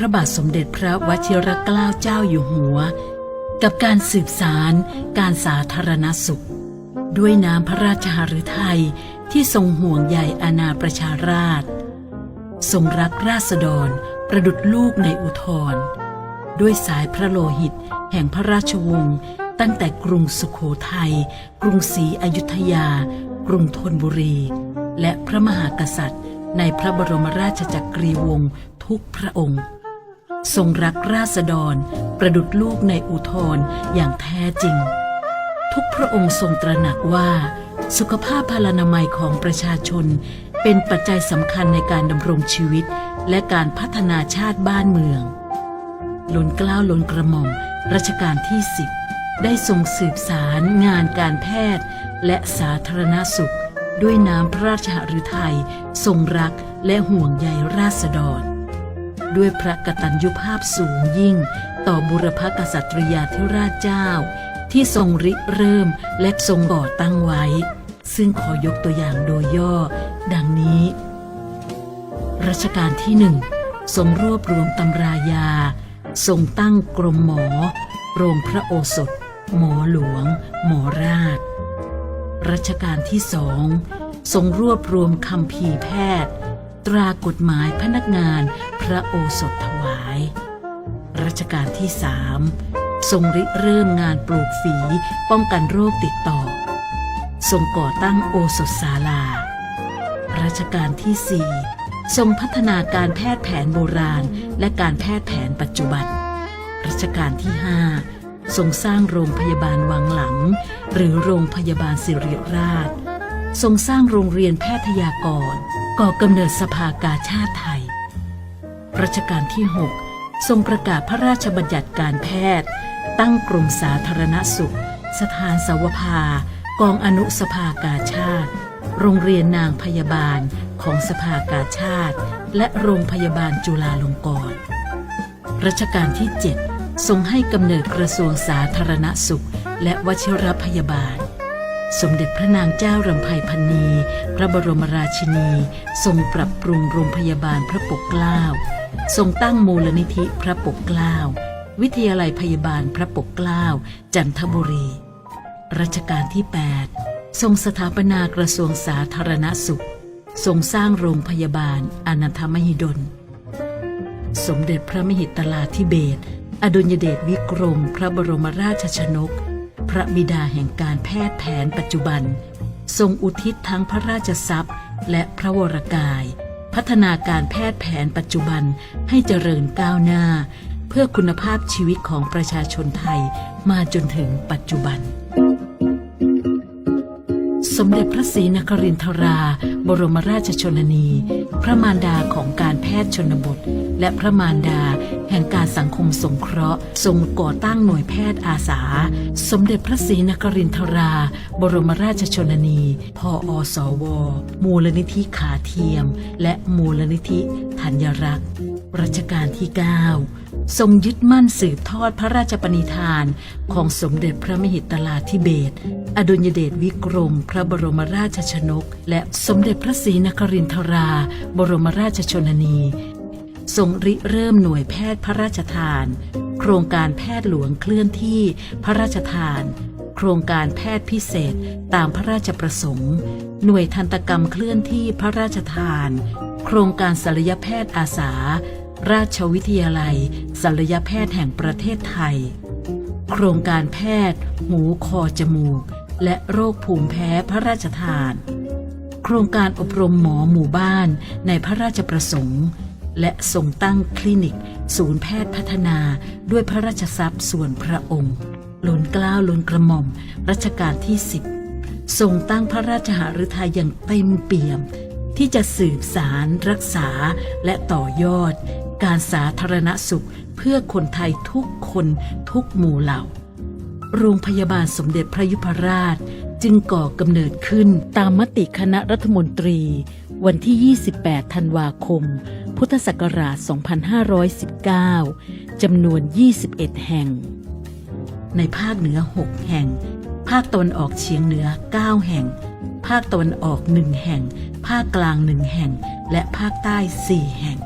พระบาทสมเด็จพระวชิรเกล้าเจ้าอยู่หัว กับการสืบสารการสาธารณสุข ด้วยน้ำพระราชหฤทัยที่ทรงห่วงใยอาณาประชาราษฎร์ทรงรักราษฎรประดุดลูกในอุทธรด้วยสายพระโลหิตแห่งพระราชวงศ์ตั้งแต่กรุงสุขโขทัย กรุงศรีอยุธยา กรุงธนบุรี และพระมหากษัตริย์ในพระบรมราชจักรีวงศ์ทุกพระองค์ ทรงรักราษฎร ประดุดลูกในอุทธรอย่างแท้จริง ทุกพระองค์ทรงตระหนักว่า สุขภาพพลานามัยของประชาชน เป็นปัจจัยสำคัญในการดำรงชีวิต และการพัฒนาชาติบ้านเมืองล้นกล้าวล้นกระหม่อมรัชกาลที่สิบได้ทรงสืบสารงานการแพทย์ และสาธารณสุข ด้วยน้ำพระราชหฤทัยทรงรักและห่วงใยราษฎร ด้วยพระกตัญญูภาพสูงยิ่ง ต่อบุรพกษัตริยาธิราชเจ้า ที่ทรงริเริ่มและทรงก่อตั้งไว้ ซึ่งขอยกตัวอย่างโดยย่อ ดังนี้ รัชกาลที่หนึ่งทรงรวบรวมตำรายา ทรงตั้งกรมหมอ โรงพระโอสถ หมอหลวง หมอราช รัชกาลที่สองทรงรวบรวมคำพีแพทย์ ตรากฎหมายพนักงาน ระโอสถถวาย รัชกาลที่สามทรงริเริ่มงานปลูกฝีป้องกันโรคติดต่อ ทรงก่อตั้งโอสถศาลา รัชกาลที่สี่ทรงพัฒนาการแพทย์แผนโบราณ และการแพทย์แผนปัจจุบัน รัชกาลที่ห้าทรงสร้างโรงพยาบาลวังหลัง หรือโรงพยาบาลสิริราช ทรงสร้างโรงเรียนแพทยากร ก่อกำเนิดสภากาชาติไทย รัชกาลที่ 6 ทรงประกาศพระราชบัญญัติการแพทย์ ตั้งกรมสาธารณสุข สถานสาวภา กองอนุสภากาชาติ โรงเรียนนางพยาบาลของสภากาชาติ และโรงพยาบาลจุฬาลงกรณ์รัชกาลที่ 7 ทรงให้กำเนิดกระทรวงสาธารณสุข และวชิรพยาบาล สมเด็จพระนางเจ้ารำไพพันนี พระบรมราชินี ทรงปรับปรุงโรงพยาบาลพระปกเกล้า ทรงตั้งมูลนิธิพระปกเกล้า วิทยาลัยพยาบาลพระปกเกล้า จันทบุรี รัชกาลที่ 8 ทรงสถาปนากระทรวงสาธารณสุข ทรงสร้างโรงพยาบาลอนันทมหิดล สมเด็จพระมหิตลาธิเบศอดุลยเดชวิกรม พระบรมราชชนก พระบิดาแห่งการแพทย์แผนปัจจุบัน ทรงอุทิศทั้งพระราชทรัพย์ และพระวรกาย พัฒนาการแพทย์แผนปัจจุบันให้เจริญก้าวหน้า เพื่อคุณภาพชีวิตของประชาชนไทยมาจนถึงปัจจุบัน สมเด็จพระศรีนครินทรา บรมราชชนนี พระมารดาของการแพทย์ชนบท และพระมารดา แห่งการสังคมสงเคราะห์ ทรงก่อตั้งหน่วยแพทย์อาสา สมเด็จพระศรีนครินทรา บรมราชชนนี พออสว มูลนิธิขาเทียม และมูลนิธิธัญรักษ์ รัชกาลที่ 9 ทรงยึดมั่นสืบทอดพระราชปณิธานของสมเด็จพระมหิตลาธิเบศรอดุลยเดชวิกรม พระบรมราชชนก และสมเด็จพระศรีนครินทรา บรมราชชนนี ทรงริเริ่มหน่วยแพทย์พระราชทาน โครงการแพทย์หลวงเคลื่อนที่พระราชทานโครงการแพทย์พิเศษตามพระราชประสงค์ หน่วยทันตกรรมเคลื่อนที่พระราชทาน โครงการศัลยแพทย์อาสา ราชวิทยาลัยศัลยแพทย์แห่งประเทศไทย โครงการแพทย์ หูคอจมูก และโรคภูมิแพ้พระราชทาน โครงการอบรมหมอหมู่บ้านในพระราชประสงค์ และทรงตั้งคลินิก ศูนย์แพทย์พัฒนาด้วยพระราชทรัพย์ส่วนพระองค์ล้นกล้าวล้นกระหม่อมรัชกาลที่สิบทรงตั้งพระราชหฤทัยอย่างเต็มเปี่ยมที่จะสืบสารรักษาและต่อยอด การสาธารณสุขเพื่อคนไทยทุกคนทุกหมู่เหล่า โรงพยาบาลสมเด็จพระยุพราชจึงก่อกำเนิดขึ้นตามมติคณะรัฐมนตรี วันที่ 28 ธันวาคม พุทธศักราช 2519 จำนวน 21 แห่ง ในภาคเหนือ 6 แห่ง ภาคตะวันออกเฉียงเหนือ 9 แห่ง ภาคตะวันออก 1 แห่ง ภาคกลาง 1 แห่ง และภาคใต้ 4 แห่ง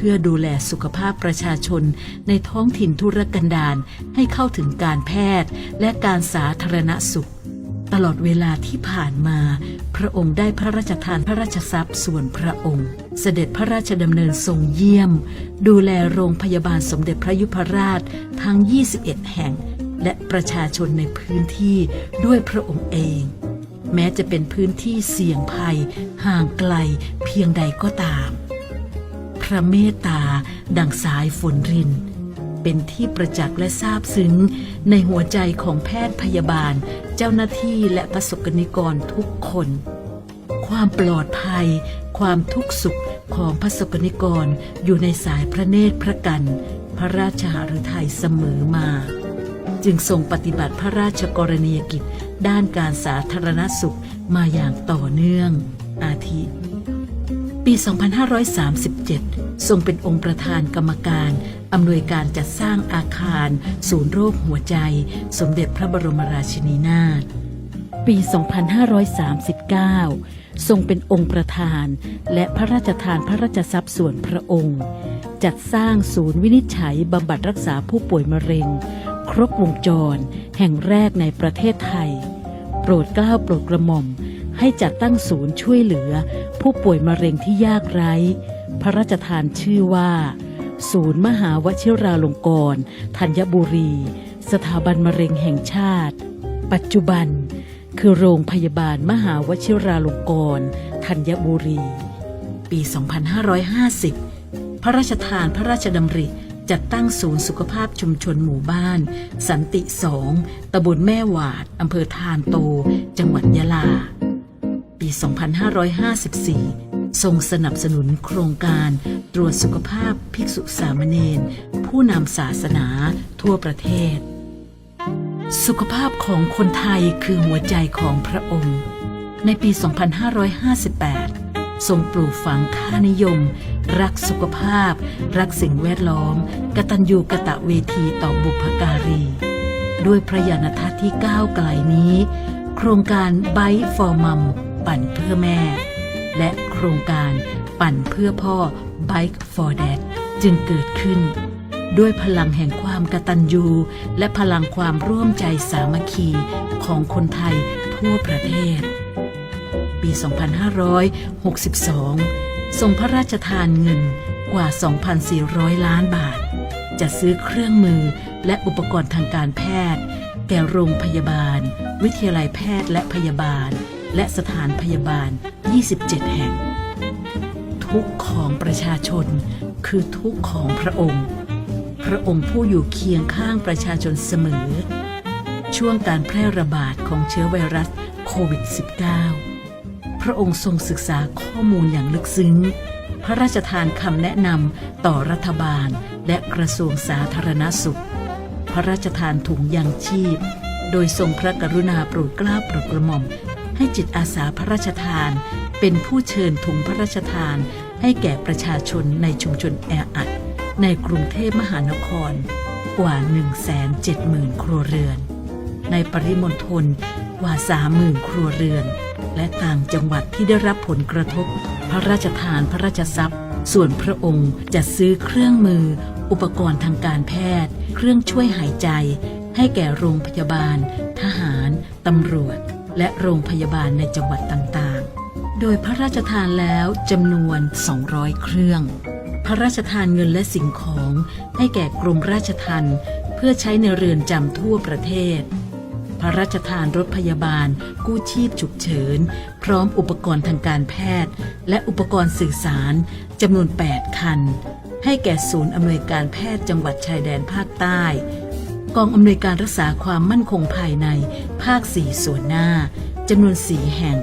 พื่อพื่อดูแลสุขภาพประชาชนในท้องถิ่นทุรกันดารให้เข้าถึงการแพทย์และการสาธารณสุข ตลอดเวลาที่ผ่านมา พระองค์ได้พระราชทานพระราชทรัพย์ส่วนพระองค์ เสด็จพระราชดำเนินทรงเยี่ยม ดูแลโรงพยาบาลสมเด็จพระยุพราชทั้ง 21 แห่ง และประชาชนในพื้นที่ด้วยพระองค์เองแม้จะเป็นพื้นที่เสี่ยงภัย ห่างไกลเพียงใดก็ตาม ระเมตตา ดังสายฝนริน เป็นที่ประจักษ์และซาบซึ้ง ในหัวใจของแพทย์พยาบาล เจ้าหน้าที่และประสบกนิกรทุกคน ความปลอดภัย ความทุกข์สุขของพระสกนิกรอยู่ในสายพระเนตรพระกัน พระราชหฤทัยเสมอมา จึงทรงปฏิบัติพระราชกรณียกิจ ด้านการสาธารณสุขมาอย่างต่อเนื่อง อาทิปี 2537 ทรงเป็นองค์ประธานกรรมการอำนวยการจัดสร้างอาคาร ศูนย์โรคหัวใจ สมเด็จพระบรมราชินีนาถปี 2539 ทรงเป็นองค์ประธาน และพระราชทานพระราชทรัพย์ส่วนพระองค์ จัดสร้างศูนย์วินิจฉัยบำบัดรักษาผู้ป่วยมะเร็ง ครบวงจร แห่งแรกในประเทศไทย โปรดเกล้าโปรดกระหม่อม ให้จัดตั้งศูนย์ช่วยเหลือ ผู้ป่วยมะเร็งที่ยากไร้ พระราชทานชื่อว่า ศูนย์มหาวชิราลงกรณ์ธัญบุรี สถาบันมะเร็งแห่งชาติ ปัจจุบัน คือโรงพยาบาลมหาวชิราลงกรณ์ธัญบุรี ปี 2550 พระราชทานพระราชดำริจัดตั้งศูนย์สุขภาพชุมชนหมู่บ้าน สันติสองตำบลแม่หวาด อำเภอทานโต จังหวัดยะลา ปี 2554 ทรงสนับสนุนโครงการตรวจสุขภาพภิกษุสามเณรผู้นำศาสนาทั่วประเทศ สุขภาพของคนไทยคือหัวใจของพระองค์ ในปี 2558 ทรงปลูกฝังค่านิยม รักสุขภาพ รักสิ่งแวดล้อม กตัญญูกะตะเวทีต่อบุพการี ด้วยพระญาณทัศน์ที่ก้าวไกลนี้ โครงการ Bike for Mom ปั่นเพื่อแม่ และโครงการ ปั่นเพื่อพ่อ Bike for Dad จึงเกิดขึ้น ด้วยพลังแห่งความกตัญญู และพลังความร่วมใจสามัคคีของคนไทยทั่วประเทศ ปี 2562 ทรงพระราชทานเงินกว่า 2,400 ล้านบาท จะซื้อเครื่องมือและอุปกรณ์ทางการแพทย์ แก่โรงพยาบาล วิทยาลัยแพทย์และพยาบาล และสถานพยาบาล 27 แห่ง ทุกข์ของประชาชน คือทุกข์ของพระองค์ พระองค์ผู้อยู่เคียงข้างประชาชนเสมอ ช่วงการแพร่ระบาดของเชื้อไวรัสโควิด -19 พระองค์ทรงศึกษาข้อมูลอย่างลึกซึ้ง พระราชทานคำแนะนำต่อรัฐบาลและกระทรวงสาธารณสุข พระราชทานถุงยังชีพ โดยทรงพระกรุณาโปรดเกล้าโปรดกระหม่อม ให้จิตอาสาพระราชทานเป็นผู้เชิญถุงพระราชทาน ให้แก่ประชาชนในชุมชนแออัด ในกรุงเทพมหานคร กว่า 170,000 ครัวเรือน ในปริมณฑลกว่า 30,000 ครัวเรือน และต่างจังหวัดที่ได้รับผลกระทบ พระราชทานพระราชทรัพย์ ส่วนพระองค์จะซื้อเครื่องมือ อุปกรณ์ทางการแพทย์ เครื่องช่วยหายใจ ให้แก่โรงพยาบาล ทหาร ตำรวจ และโรงพยาบาลในจังหวัดต่างๆ โดยพระราชทานแล้วจำนวน 200 เครื่อง พระราชทานเงินและสิ่งของให้แก่กรมราชทัณฑ์เพื่อใช้ในเรือนจำทั่วประเทศ พระราชทานรถพยาบาล กู้ชีพฉุกเฉิน พร้อมอุปกรณ์ทางการแพทย์ และอุปกรณ์สื่อสารจำนวน 8 คัน ให้แก่ศูนย์อำนวยการแพทย์จังหวัดชายแดนภาคใต้กองอำนวยการรักษาความมั่นคงภายในภาค 4 ส่วนหน้าจำนวน 4 แห่ง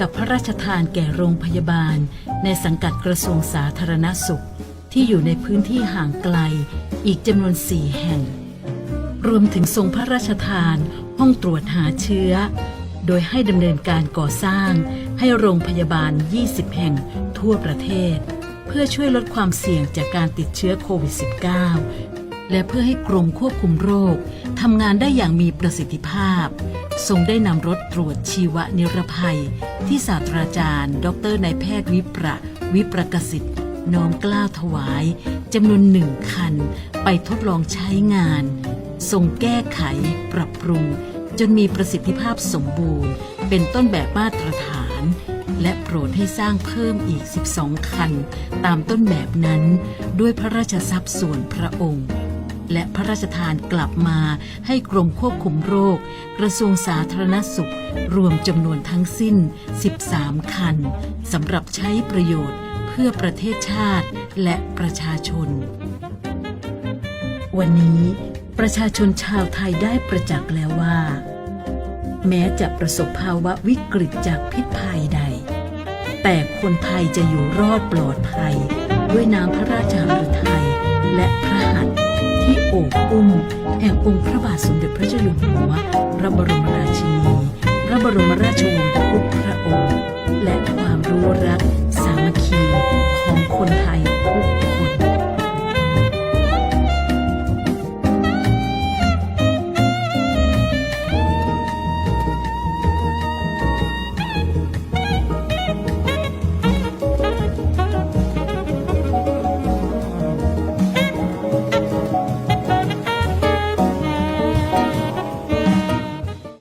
กับพระราชทานแก่โรงพยาบาล ในสังกัดกระทรวงสาธารณสุข ที่อยู่ในพื้นที่ห่างไกลอีกจำนวน4แห่ง รวมถึงทรงพระราชทานห้องตรวจหาเชื้อ โดยให้ดำเนินการก่อสร้างให้โรงพยาบาล 20 แห่งทั่วประเทศ เพื่อช่วยลดความเสี่ยงจากการติดเชื้อโควิด -19 และเพื่อให้กรมควบคุมโรคทำงานได้อย่างมีประสิทธิภาพ ทรงได้นำรถตรวจชีวนิรภัย ที่ศาสตราจารย์ ดรนายแพทย์วิประวิประกสิทธิ์น้อมกล้าวถวายจำนวนหนึ่งคัน ไปทดลองใช้งานส่งแก้ไข ปรับปรุง จนมีประสิทธิภาพสมบูรณ์ เป็นต้นแบบมาตรฐาน และโปรดให้สร้างเพิ่มอีก 12 คัน ตามต้นแบบนั้นด้วยพระราชทรัพย์ส่วนพระองค์ และพระราชทานกลับมาให้กรมควบคุมโรค กระทรวงสาธารณสุข รวมจำนวนทั้งสิ้น 13 คันสำหรับใช้ประโยชน์เพื่อประเทศชาติและประชาชน วันนี้ประชาชนชาวไทยได้ประจักษ์แล้วว่า แม้จะประสบภาวะวิกฤตจากพิษภัยใด แต่คนไทยจะอยู่รอดปลอดภัย ด้วยน้ำพระราชหฤทัย และพระหัตถ์ที่โอบอุ้มแห่งองค์พระบาทสมเด็จพระเจ้าอยู่หัว พระบรมราชินี พระบรมราชวงศ์ทุกพระองค์ และความรู้รัก สามัคคีของคนไทยทุกคน